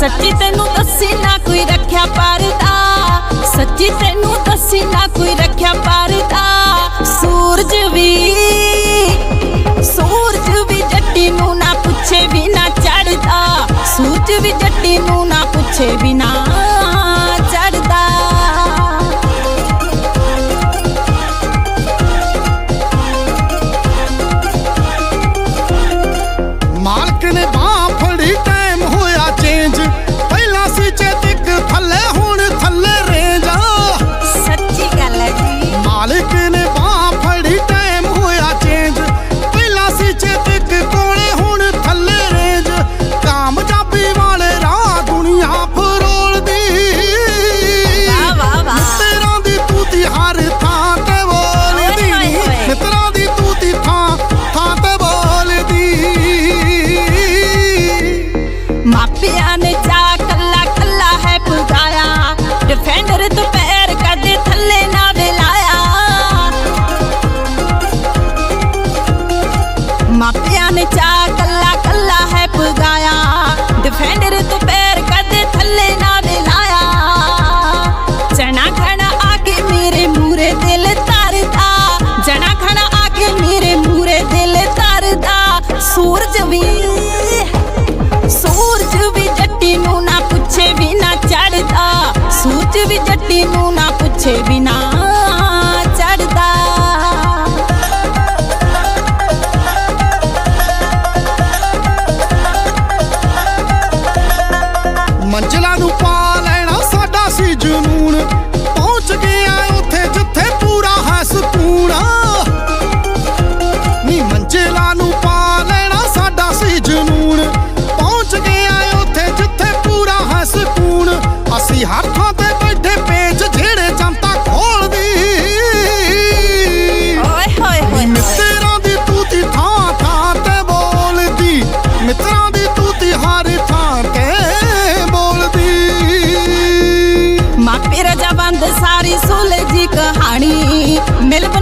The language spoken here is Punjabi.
ਸੱਚੀ ਤੈਨੂੰ ਦੱਸੀ ਨਾ ਕੋਈ ਰੱਖਿਆ ਪਰਦਾ। ਸੱਚੀ ਤੈਨੂੰ ਦੱਸੀ ਨਾ ਕੋਈ ਰੱਖਿਆ ਪਰਦਾ। ਸੂਰਜ ਵੀ ਸੂਰਜ ਵੀ ਜੱਟੀ ਨੂੰ ਨਾ ਪੁੱਛੇ ਵੀ ਨਾ ਚੜਦਾ ਸੂਰਜ ਵੀ ਜੱਟੀ ਨੂੰ ਨਾ ਪੁੱਛੇ ਵੀ ਡਿਫੈਂਡਰ ਦੁਪਹਿਰ ਕਦੇ ਥੱਲੇ ਨਾ ਵਿਲਾਇਆ ਮਾਪਿਆਂ ਨੇ ਚਾ ਕੱਲਾ ਕੱਲਾ ਹੈ ਪੁਗਾਇਆ। ਡਿਫੈਂਡਰ ਦੁਪਹਿਰ ਕਦੇ ਥੱਲੇ ਨਾ ਵਿਲਾਇਆ ਜਣਾ ਖਣਾ ਆ ਕੇ ਮੇਰੇ ਮੂਰੇ ਦਿਲ ਤਰਦਾ ਜਣਾ ਖਣਾ ਆ ਕੇ ਮੇਰੇ ਮੂਰੇ ਦਿਲ ਤਰਦਾ ਸੂਰਜ ਵੀ ਵੀ ਨਾ ਪੁੱਛੇ ਵੀ ਚੜਦਾ ਮੰਜ਼ਲਾਂ ਨੂੰ ਪਾ ਲੈਣਾ ਸਾਡਾ ਸੀ ਜਨੂਨ। ਪਹੁੰਚ ਗਿਆ ਉੱਥੇ ਜਿੱਥੇ ਪੂਰਾ ਹੈ ਸਕੂਨ। ਨੀ ਮੰਜ਼ਲਾਂ ਨੂੰ ਬੰਦ ਸਾਰੀ ਸੁਲਝੀ ਕਹਾਣੀ। ਮਿਲਬਨ